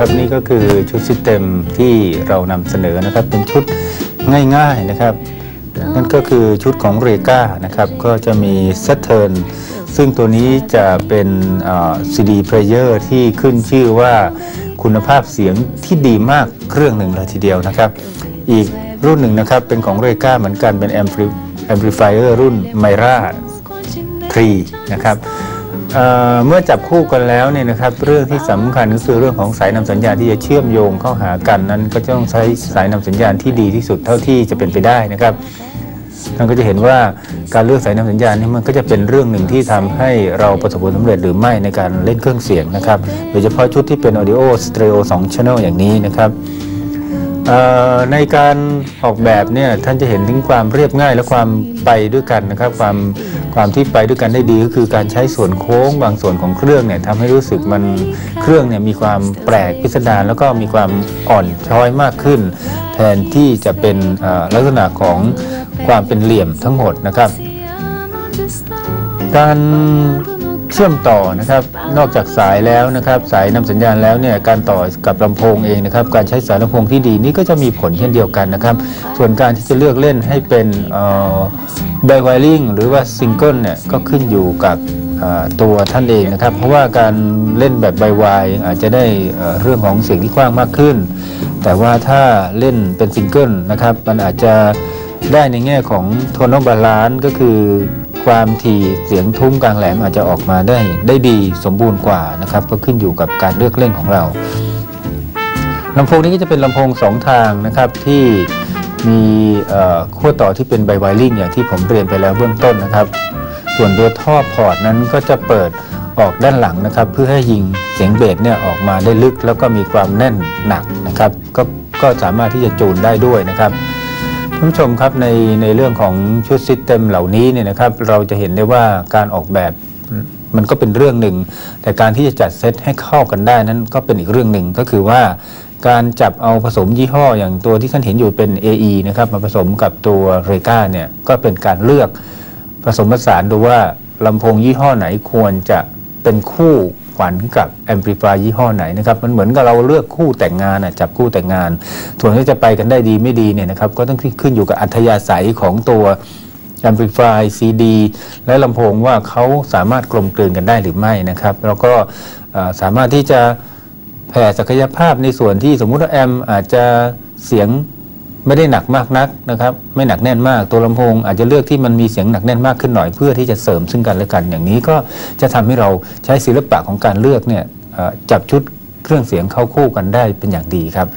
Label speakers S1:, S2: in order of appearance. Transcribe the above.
S1: ครับนี่ก็คือชุดซิสเต็มที่เรานำเสนอนะครับเป็นชุดง่ายๆนะครับ นั่นก็คือชุดของเรกานะครับก็จะมีเซตเทิร์นซึ่งตัวนี้จะเป็นซีดีเพลเยอร์ที่ขึ้นชื่อว่าคุณภาพเสียงที่ดีมากเครื่องหนึ่งเลยทีเดียวนะครับ อีกรุ่นหนึ่งนะครับเป็นของเรกาเหมือนกันเป็นแอมพลิฟายเออร์รุ่นไมรา3นะครับ เมื่อจับคู่กันแล้วเนี่ยนะครับเรื่องที่สำคัญก็คือเรื่องของสายนำสัญญาณที่จะเชื่อมโยงเข้าหากันนั้น ก็จะต้องใช้สายนำสัญญาณที่ดีที่สุดเท่าที่จะเป็นไปได้นะครับท่านก็จะเห็นว่าการเลือกสายนำสัญญาณนี่มันก็จะเป็นเรื่องหนึ่งที่ทำให้เราประสบผลสำเร็จหรือไม่ในการเล่นเครื่องเสียงนะครับโดยเฉพาะชุดที่เป็น audio stereo 2 channel อย่างนี้นะครับ ในการออกแบบเนี่ยท่านจะเห็นถึงความเรียบง่ายและความไปด้วยกันนะครับ ความความที่ไปด้วยกันได้ดีก็คือการใช้ส่วนโค้งบางส่วนของเครื่องเนี่ยทำให้รู้สึกมันเครื่องเนี่ยมีความแปลกพิสดารแล้วก็มีความอ่อนช้อยมากขึ้น แทนที่จะเป็นลักษณะของความเป็นเหลี่ยมทั้งหมดนะครับ การ เชื่อมต่อนะครับ นอกจากสายแล้วนะครับ สายนำสัญญาณแล้วเนี่ยการต่อกับลำโพงเองนะครับ การใช้สายลำโพงที่ดีนี่ก็จะมีผลเช่นเดียวกันนะครับ ส่วนการที่จะเลือกเล่นให้เป็นไบไวลิงหรือว่าซิงเกิลเนี่ยก็ขึ้นอยู่กับตัวท่านเองนะครับ เพราะว่าการเล่นแบบไบไวอาจจะได้เรื่องของเสียงที่กว้างมากขึ้น แต่ว่าถ้าเล่นเป็นซิงเกิลนะครับ มันอาจจะได้ในแง่ของโทน a l บาลานซ์ก็คือ ความถี่เสียงทุ้มกลางแหลมอาจจะออกมาได้ได้ดีสมบูรณ์กว่านะครับ ก็ขึ้นอยู่กับการเลือกเล่นของเราลำโพงนี้ก็จะเป็นลำโพงสองทางนะครับที่มีขั้วต่อที่เป็นไบไวลิงอย่างที่ผมเรียนไปแล้วเบื้องต้นนะครับ ส่วนตัวท่อพอร์ตนั้นก็จะเปิดออกด้านหลังนะครับ เพื่อให้ยิงเสียงเบสเนี่ยออกมาได้ลึกแล้วก็มีความแน่นหนักนะครับ ก็ก็สามารถที่จะจูนได้ด้วยนะครับ ท่านผู้ชมครับในในเรื่องของชุดซิสเต็มเหล่านี้เนี่ยนะครับเราจะเห็นได้ว่าการออกแบบมันก็เป็นเรื่องหนึ่ง แต่การที่จะจัดเซตให้เข้ากันได้นั้นก็เป็นอีกเรื่องหนึ่งก็คือว่าการจับเอาผสมยี่ห้ออย่างตัวที่ท่านเห็นอยู่เป็น AE นะครับมาผสมกับตัวเรกาเนี่ยก็เป็นการเลือกผสมผสานดูว่าลำโพงยี่ห้อไหนควรจะเป็นคู่ ขวัญกับแอมพลิฟายยี่ห้อไหนนะครับมันเหมือนกับเราเลือกคู่แต่งงานจับคู่แต่งงานส่วนที่จะไปกันได้ดีไม่ดีเนี่ยนะครับก็ต้องขึ้นอยู่กับอัธยาศัยของตัว Amplify CD และลำโพงว่าเขาสามารถกลมกลืนกันได้หรือไม่นะครับ แล้วก็สามารถที่จะแผ่ศักยภาพในส่วนที่สมมุติว่าแอมอาจจะเสียง ไม่ได้หนักมากนักนะครับ ไม่หนักแน่นมากตัวลำโพงอาจจะเลือกที่มันมีเสียงหนักแน่นมากขึ้นหน่อยเพื่อที่จะเสริมซึ่งกันและกัน อย่างนี้ก็จะทำให้เราใช้ศิลปะของการเลือกเนี่ยจับชุดเครื่องเสียงเข้าคู่กันได้เป็นอย่างดีครับ